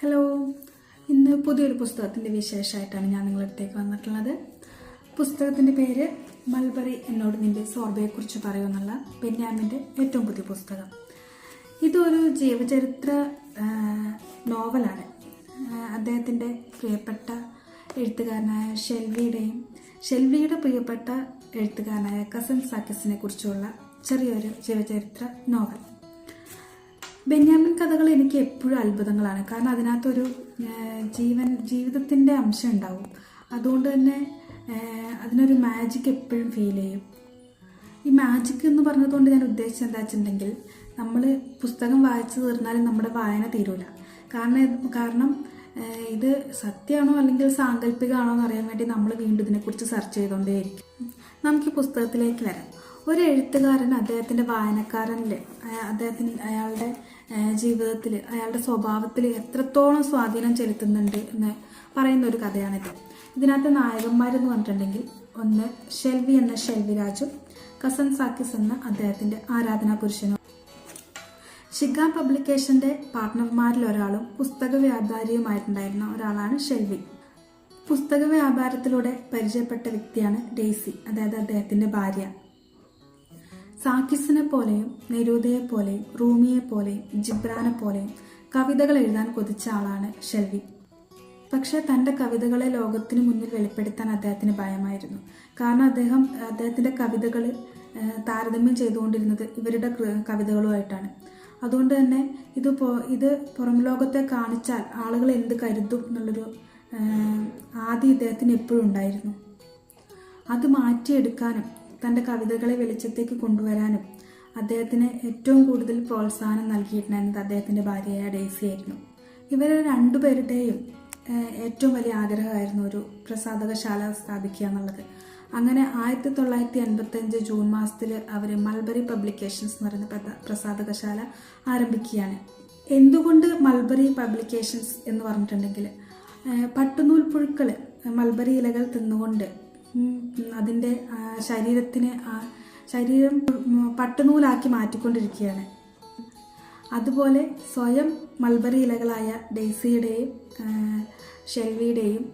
Hello ഇന്ന് പുതിയൊരു പുസ്തകത്തിന്റെ വിശേഷമായിട്ടാണ് ഞാൻ നിങ്ങളടുത്തേക്ക് വന്നിട്ടുള്ളത്. പുസ്തകത്തിന്റെ പേര് മൽബറി എന്നോട് നിന്റെ സോർബയെക്കുറിച്ച് പറയുമെന്നുള്ള ബെന്യാമിന്റെ ഏറ്റവും പുതിയ പുസ്തകം. ഇതൊരു ജീവചരിത്ര നോവലാണ്. അദ്ദേഹത്തിന്റെ പ്രിയപ്പെട്ട എഴുത്തുകാരനായ ഷെൽവിയുടെയും ഷെൽവിയുടെ പ്രിയപ്പെട്ട എഴുത്തുകാരനായ കസൻ സാക്കിസിനെ കുറിച്ചുള്ള ചെറിയൊരു ജീവചരിത്ര നോവൽ. ബെന്യാമിൻ കഥകൾ എനിക്ക് എപ്പോഴും അത്ഭുതങ്ങളാണ്. കാരണം അതിനകത്തൊരു ജീവൻ ജീവിതത്തിന്റെ അംശം ഉണ്ടാവും. അതുകൊണ്ട് തന്നെ അതിനൊരു മാജിക് എപ്പോഴും ഫീൽ ചെയ്യും. ഈ മാജിക് എന്ന് പറഞ്ഞതുകൊണ്ട് ഞാൻ ഉദ്ദേശിച്ചത് എന്താ വെച്ചിട്ടുണ്ടെങ്കിൽ നമ്മൾ പുസ്തകം വായിച്ചു തീർന്നാലും നമ്മുടെ വായന തീരൂല. കാരണം കാരണം ഇത് സത്യമാണോ അല്ലെങ്കിൽ സാങ്കല്പികമാണോ എന്ന് അറിയാൻ വേണ്ടി നമ്മൾ വീണ്ടും ഇതിനെക്കുറിച്ച് സെർച്ച് ചെയ്തുകൊണ്ടേയിരിക്കും. നമുക്ക് പുസ്തകത്തിലേക്ക് വരാം. ഒരു എഴുത്തുകാരൻ അദ്ദേഹത്തിന്റെ വായനക്കാരനിൽ അദ്ദേഹത്തിന് അയാളുടെ ജീവിതത്തിൽ അയാളുടെ സ്വഭാവത്തിൽ എത്രത്തോളം സ്വാധീനം ചെലുത്തുന്നുണ്ട് എന്ന് പറയുന്ന ഒരു കഥയാണിത്. ഇതിനകത്ത് നായകന്മാരെന്ന് പറഞ്ഞിട്ടുണ്ടെങ്കിൽ ഒന്ന് ഷെൽവി എന്ന ഷെൽവി രാജു കസൻ സാക്കിസ് എന്ന അദ്ദേഹത്തിന്റെ ആരാധനാ പുരുഷനും. ഷിഗ പബ്ലിക്കേഷന്റെ പാർട്ട്ണർമാരിൽ ഒരാളും പുസ്തക വ്യാപാരിയുമായിട്ടുണ്ടായിരുന്ന ഒരാളാണ് ഷെൽവി. പുസ്തക വ്യാപാരത്തിലൂടെ പരിചയപ്പെട്ട വ്യക്തിയാണ് ഡെയ്സി അതായത് അദ്ദേഹത്തിന്റെ ഭാര്യ. സാക്കിസിനെ പോലെയും നെരൂദയെ പോലെയും റൂമിയെ പോലെയും ജിബ്രാനെ പോലെയും കവിതകൾ എഴുതാൻ കൊതിച്ച ആളാണ് ഷെൽവി. പക്ഷേ തന്റെ കവിതകളെ ലോകത്തിന് മുന്നിൽ വെളിപ്പെടുത്താൻ അദ്ദേഹത്തിന് ഭയമായിരുന്നു. കാരണം അദ്ദേഹം അദ്ദേഹത്തിന്റെ കവിതകൾ താരതമ്യം ചെയ്തുകൊണ്ടിരുന്നത് ഇവരുടെ കവിതകളുമായിട്ടാണ്. അതുകൊണ്ട് തന്നെ ഇത് ഇത് പുറം ലോകത്തെ കാണിച്ചാൽ ആളുകൾ എന്ത് കരുതും എന്നുള്ളൊരു ആദ്യം ഇദ്ദേഹത്തിന് എപ്പോഴും ഉണ്ടായിരുന്നു. അത് മാറ്റിയെടുക്കാനും തന്റെ കവിതകളെ വെളിച്ചത്തേക്ക് കൊണ്ടുവരാനും അദ്ദേഹത്തിന് ഏറ്റവും കൂടുതൽ പ്രോത്സാഹനം നൽകിയിട്ടുണ്ടായിരുന്നത് അദ്ദേഹത്തിന്റെ ഭാര്യയായ ഡേസി ആയിരുന്നു. ഇവരെ രണ്ടുപേരുടെയും ഏറ്റവും വലിയ ആഗ്രഹമായിരുന്നു ഒരു പ്രസാദകശാല സ്ഥാപിക്കുക എന്നുള്ളത്. അങ്ങനെ ആയിരത്തി തൊള്ളായിരത്തി എൺപത്തി അഞ്ച് ജൂൺ മാസത്തിൽ അവർ മൽബറി പബ്ലിക്കേഷൻസ് എന്ന് പറയുന്ന പ്രസാദകശാല ആരംഭിക്കുകയാണ്. എന്തുകൊണ്ട് മൽബറി പബ്ലിക്കേഷൻസ് എന്ന് പറഞ്ഞിട്ടുണ്ടെങ്കിൽ പട്ടുനൂൽ പുഴുക്കൾ മൾബറി ഇലകൾ തിന്നുകൊണ്ട് അതിന്റെ ശരീരത്തിന് ശരീരം പട്ടുനൂലാക്കി മാറ്റിക്കൊണ്ടിരിക്കുകയാണ്. അതുപോലെ സ്വയം മൾബറി ഇലകളായ ഡെയ്സിയുടെയും ഷെൽവിയുടെയും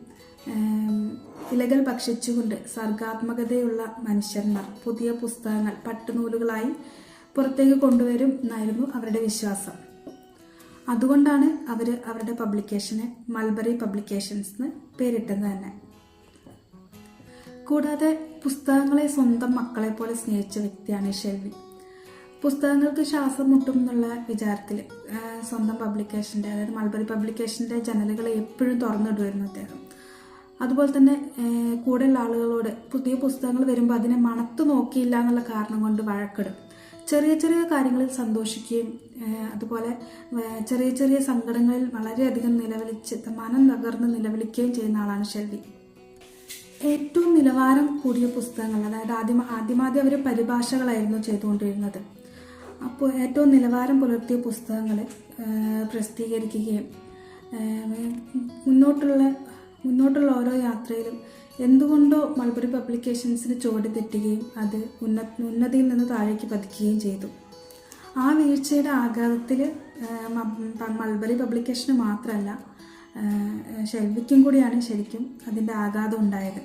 ഇലകൾ ഭക്ഷിച്ചുകൊണ്ട് സർഗാത്മകതയുള്ള മനുഷ്യന്മാർ പുതിയ പുസ്തകങ്ങൾ പട്ടുനൂലുകളായി പുറത്തേക്ക് കൊണ്ടുവരും എന്നായിരുന്നു അവരുടെ വിശ്വാസം. അതുകൊണ്ടാണ് അവർ അവരുടെ പബ്ലിക്കേഷന് മൾബറി പബ്ലിക്കേഷൻസ് എന്ന് പേരിട്ടത് തന്നെ. കൂടാതെ പുസ്തകങ്ങളെ സ്വന്തം മക്കളെ പോലെ സ്നേഹിച്ച വ്യക്തിയാണ് ഷെൽവി. പുസ്തകങ്ങൾക്ക് ശ്വാസം മുട്ടും എന്നുള്ള വിചാരത്തിൽ സ്വന്തം പബ്ലിക്കേഷന്റെ അതായത് മൾബറി പബ്ലിക്കേഷന്റെ ജനലുകൾ എപ്പോഴും തുറന്നിടുമായിരുന്നു അദ്ദേഹം. അതുപോലെ തന്നെ കൂടെയുള്ള ആളുകളോട് പുതിയ പുസ്തകങ്ങൾ വരുമ്പോൾ അതിനെ മണത്ത് നോക്കിയില്ല എന്നുള്ള കാരണം കൊണ്ട് വഴക്കിടും. ചെറിയ ചെറിയ കാര്യങ്ങളിൽ സന്തോഷിക്കുകയും അതുപോലെ ചെറിയ ചെറിയ സങ്കടങ്ങളിൽ വളരെയധികം നിലവിളിച്ച് മനം തകർന്ന് നിലവിളിക്കുകയും ചെയ്യുന്ന ആളാണ് ഷെൽവി. ഏറ്റവും നിലവാരം കൂടിയ പുസ്തകങ്ങൾ അതായത് ആദ്യം ആദ്യമാദ്യം അവർ പരിഭാഷകളായിരുന്നു ചെയ്തുകൊണ്ടിരുന്നത്. അപ്പോൾ ഏറ്റവും നിലവാരം പുലർത്തിയ പുസ്തകങ്ങൾ പ്രസിദ്ധീകരിക്കുകയും മുന്നോട്ടുള്ള മുന്നോട്ടുള്ള ഓരോ യാത്രയിലും എന്തുകൊണ്ടോ മൾബറി പബ്ലിക്കേഷൻസിന് ചുവട് തെറ്റുകയും അത് ഉന്ന ഉന്നതിയിൽ നിന്ന് താഴേക്ക് പതിക്കുകയും ചെയ്തു. ആ വീഴ്ചയുടെ ആഘാതത്തിൽ മൾബറി പബ്ലിക്കേഷന് മാത്രമല്ല ഷെൽവിക്കും കൂടിയാണ് ശരിക്കും അതിന്റെ ആഘാതം ഉണ്ടായത്.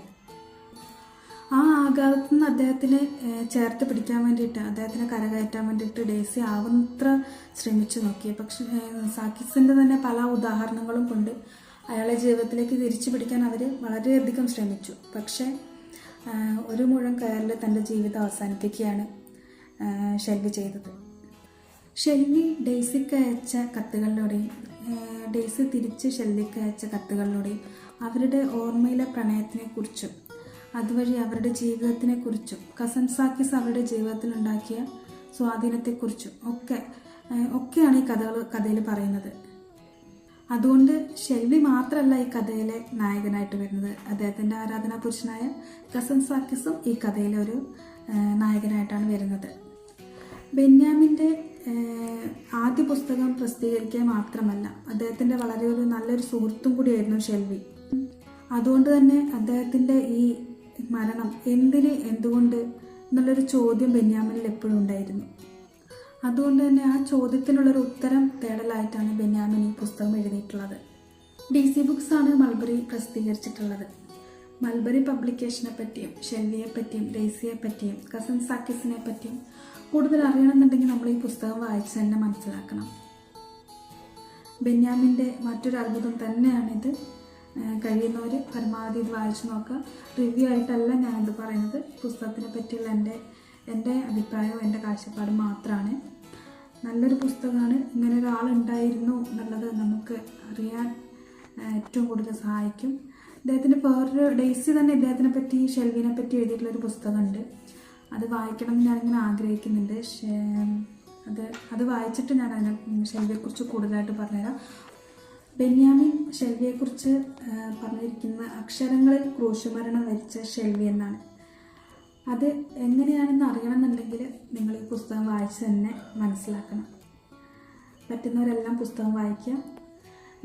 ആ ആഘാതത്തിൽ നിന്ന് അദ്ദേഹത്തിനെ ചേർത്ത് പിടിക്കാൻ വേണ്ടിയിട്ട് അദ്ദേഹത്തിനെ കരകയറ്റാൻ വേണ്ടിയിട്ട് ഡേസി ആവുന്നത്ര ശ്രമിച്ചു നോക്കി. പക്ഷേ സാക്കിസിന്റെ തന്നെ പല ഉദാഹരണങ്ങളും കൊണ്ട് അയാളെ ജീവിതത്തിലേക്ക് തിരിച്ചു പിടിക്കാൻ അവർ വളരെയധികം ശ്രമിച്ചു. പക്ഷേ ഒരു മുഴം കയറിൽ തന്റെ ജീവിതം അവസാനിപ്പിക്കുകയാണ് ഷെൽവി ചെയ്തത്. ഷെൽവി ഡേസിക്ക് അയച്ച കത്തുകളിലൂടെയും ഡെയ്സി തിരിച്ച് ഷെല്ലിക്ക് അയച്ച കത്തുകളിലൂടെയും അവരുടെ ഓർമ്മയിലെ പ്രണയത്തിനെക്കുറിച്ചും അതുവഴി അവരുടെ ജീവിതത്തിനെക്കുറിച്ചും കസൻ സാക്കിസ് അവരുടെ ജീവിതത്തിൽ ഉണ്ടാക്കിയ സ്വാധീനത്തെക്കുറിച്ചും ഒക്കെ ഒക്കെയാണ് ഈ കഥകൾ കഥയിൽ പറയുന്നത്. അതുകൊണ്ട് ഷെൽവി മാത്രമല്ല ഈ കഥയിലെ നായകനായിട്ട് വരുന്നത്. അദ്ദേഹത്തിന്റെ ആരാധനാ പുരുഷനായ കസൻ സാക്കിസും ഈ കഥയിലെ ഒരു നായകനായിട്ടാണ് വരുന്നത്. ബെന്യാമിന്റെ ആദ്യ പുസ്തകം പ്രസിദ്ധീകരിക്കുക മാത്രമല്ല അദ്ദേഹത്തിന്റെ വളരെ ഒരു നല്ലൊരു സുഹൃത്തും കൂടിയായിരുന്നു ഷെൽവി. അതുകൊണ്ട് തന്നെ അദ്ദേഹത്തിന്റെ ഈ മരണം എന്തിന് എന്തുകൊണ്ട് എന്നുള്ളൊരു ചോദ്യം ബെന്യാമിനിൽ എപ്പോഴും ഉണ്ടായിരുന്നു. അതുകൊണ്ട് തന്നെ ആ ചോദ്യത്തിനുള്ളൊരു ഉത്തരം തേടലായിട്ടാണ് ബെന്യാമിൻ ഈ പുസ്തകം എഴുതിയിട്ടുള്ളത്. ഡി സി ബുക്സ് ആണ് മൾബറി പ്രസിദ്ധീകരിച്ചിട്ടുള്ളത്. മൾബറി പബ്ലിക്കേഷനെ പറ്റിയും ഷെൽവിയെ പറ്റിയും ഡെയ്സിയെ പറ്റിയും കസൻ സാക്കിസിനെ പറ്റിയും കൂടുതൽ അറിയണമെന്നുണ്ടെങ്കിൽ നമ്മൾ ഈ പുസ്തകം വായിച്ച് തന്നെ മനസ്സിലാക്കണം. ബെന്യാമിന്റെ മറ്റൊരു അത്ഭുതം തന്നെയാണിത്. കഴിയുന്നവർ പരമാവധി ഇത് വായിച്ചു നോക്കുക. റിവ്യൂ ആയിട്ടല്ല ഞാനിത് പറയുന്നത്. പുസ്തകത്തിനെ പറ്റിയുള്ള എന്റെ എന്റെ അഭിപ്രായവും എന്റെ കാഴ്ചപ്പാടും മാത്രമാണ്. നല്ലൊരു പുസ്തകമാണ്. ഇങ്ങനെ ഒരാളുണ്ടായിരുന്നു എന്നുള്ളത് നമുക്ക് അറിയാൻ ഏറ്റവും കൂടുതൽ സഹായിക്കും. ഇദ്ദേഹത്തിന്റെ വേറൊരു ഡേസി തന്നെ ഇദ്ദേഹത്തിനെ പറ്റി ഷെൽവിനെ പറ്റി എഴുതിയിട്ടുള്ളൊരു പുസ്തകമുണ്ട്. അത് വായിക്കണം എന്ന് ഞാനിങ്ങനെ ആഗ്രഹിക്കുന്നുണ്ട്. അത് അത് വായിച്ചിട്ട് ഞാൻ അതിനെ ഷെൽവിയെക്കുറിച്ച് കൂടുതലായിട്ട് പറഞ്ഞുതരാം. ബെന്യാമിൻ ഷെൽവിയെക്കുറിച്ച് പറഞ്ഞിരിക്കുന്ന അക്ഷരങ്ങളിൽ ക്രൂശുമരണം വരിച്ച ഷെൽവി എന്നാണ്. അത് എങ്ങനെയാണെന്ന് അറിയണമെന്നുണ്ടെങ്കിൽ നിങ്ങൾ ഈ പുസ്തകം വായിച്ച് തന്നെ മനസ്സിലാക്കണം. പറ്റുന്നവരെല്ലാം പുസ്തകം വായിക്കുക.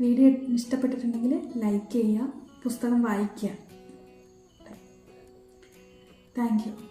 വീഡിയോ ഇഷ്ടപ്പെട്ടിട്ടുണ്ടെങ്കിൽ ലൈക്ക് ചെയ്യുക. പുസ്തകം വായിക്കുക. Thank you